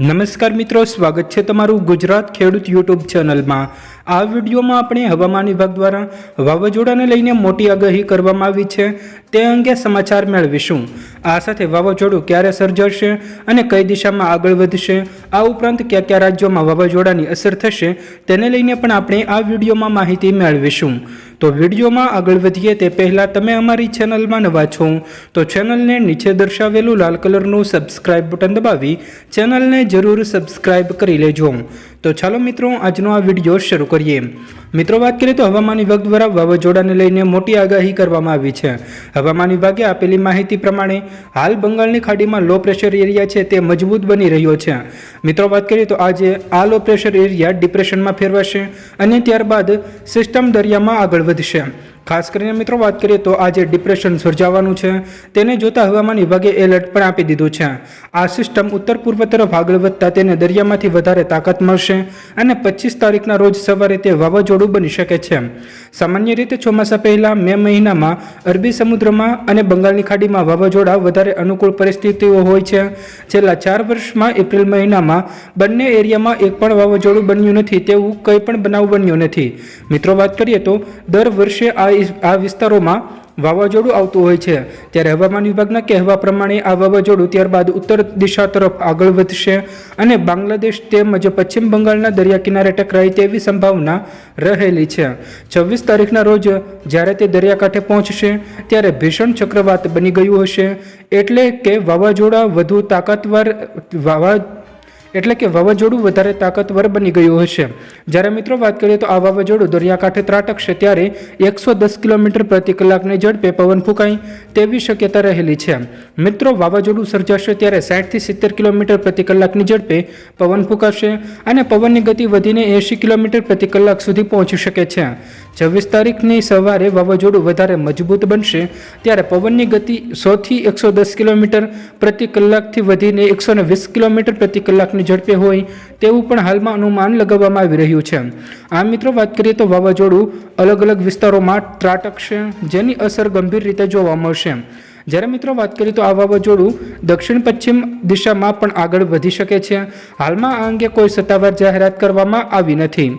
નમસ્કાર મિત્રો, સ્વાગત છે તમારું ગુજરાત ખેડૂત યુટ્યુબ ચેનલમાં. આ વિડીયોમાં આપણે હવામાન વિભાગ દ્વારા વાવાઝોડાને લઈને મોટી આગાહી કરવામાં આવી છે. તે અંગે સમાચાર મેળવીશું. આ સાથે વાવાઝોડું ક્યારે સર્જાશે અને કઈ દિશામાં આગળ વધશે, આ ઉપરાંત કયા કયા રાજ્યોમાં વાવાઝોડાની અસર થશે, તેને લઈને પણ આપણે આ વિડીયોમાં માહિતી મેળવીશું. તો વિડીયોમાં આગળ વધીએ તે પહેલાં તમે અમારી ચેનલમાં નવા છો, તો ચેનલને નીચે દર્શાવેલું લાલ કલરનું સબસ્ક્રાઇબ બટન દબાવી ચેનલને જરૂર સબસ્ક્રાઇબ કરી લેજો. તો ચાલો મિત્રો, આજનો આ વીડિયો શરૂ કરીએ. મિત્રો, વાત કરીએ તો હવામાન વિભાગ દ્વારા વાવાઝોડાને લઈને મોટી આગાહી કરવામાં આવી છે. હવામાન વિભાગે આપેલી માહિતી પ્રમાણે હાલ બંગાળની ખાડીમાં લો પ્રેશર એરિયા છે તે મજબૂત બની રહ્યો છે. મિત્રો, વાત કરીએ તો આજે આ લો પ્રેશર એરિયા ડિપ્રેશનમાં ફેરવાશે અને ત્યારબાદ સિસ્ટમ દરિયામાં આગળ વધશે. ખાસ કરીને મિત્રો વાત કરીએ તો આજે ડિપ્રેશન સર્જાવાનું છે, તેને જોતા હવામાન વિભાગે એલર્ટ પણ આપી દીધું છે. આ સિસ્ટમ ઉત્તર પૂર્વ તરફ આગળ વધતા તેને દરિયામાંથી વધારે તાકાત મળશે અને પચીસ તારીખના રોજ સવારે તે વાવાઝોડું બની શકે છે. સામાન્ય રીતે ચોમાસા પહેલાં મે મહિનામાં અરબી સમુદ્રમાં અને બંગાળની ખાડીમાં વાવાઝોડા વધારે અનુકૂળ પરિસ્થિતિઓ હોય છે. છેલ્લા ચાર વર્ષમાં એપ્રિલ મહિનામાં બંને એરિયામાં એક પણ વાવાઝોડું બન્યું નથી તેવું કંઈ પણ બનાવ બન્યો નથી. મિત્રો વાત કરીએ તો દર વર્ષે આ આ વિસ્તારોમાં વાવાઝોડું આવતું હોય છે. ત્યારે હવામાન વિભાગના કહેવા પ્રમાણે આ વાવાઝોડું ત્યારબાદ ઉત્તર દિશા તરફ આગળ વધશે અને બાંગ્લાદેશ તેમજ પશ્ચિમ બંગાળના દરિયા કિનારે ટકરાય તેવી સંભાવના રહેલી છે. છવ્વીસ તારીખના રોજ જ્યારે તે દરિયાકાંઠે પહોંચશે, ત્યારે ભીષણ ચક્રવાત બની ગયું હશે. એટલે કે વાવાઝોડા વધુ તાકાતવાર, વાવા એટલે કે વાવાઝોડું વધારે તાકાતવર બની ગયું હશે. જ્યારે મિત્રો વાત કરીએ તો આ વાવાઝોડું દરિયાકાંઠે ત્રાટકશે ત્યારે એકસો દસ કિલોમીટર પ્રતિ કલાકની ઝડપે પવન ફૂંકાય તેવી શક્યતા રહેલી છે. મિત્રો, વાવાઝોડું સર્જાશે ત્યારે સાઠથી સિત્તેર કિલોમીટર પ્રતિ કલાકની ઝડપે પવન ફૂંકાશે અને પવનની ગતિ વધીને એંશી કિલોમીટર પ્રતિ કલાક સુધી પહોંચી શકે છે. છવ્વીસ તારીખની સવારે વાવાઝોડું વધારે મજબૂત બનશે ત્યારે પવનની ગતિ સોથી એકસો દસ કિલોમીટર પ્રતિ કલાકથી વધીને એકસો વીસ કિલોમીટર પ્રતિ કલાકની ઝડપે હોય તેવું પણ હાલમાં અનુમાન લગાવવામાં આવી રહ્યું છે. આ મિત્રો, વાત કરીએ તો વાવાઝોડું અલગ અલગ વિસ્તારોમાં ત્રાટકશે, જેની અસર ગંભીર રીતે જોવા મળશે. જ્યારે મિત્રો, વાત કરીએ તો આ વાવાઝોડું દક્ષિણ પશ્ચિમ દિશામાં પણ આગળ વધી શકે છે. હાલમાં આ અંગે કોઈ સત્તાવાર જાહેરાત કરવામાં આવી નથી.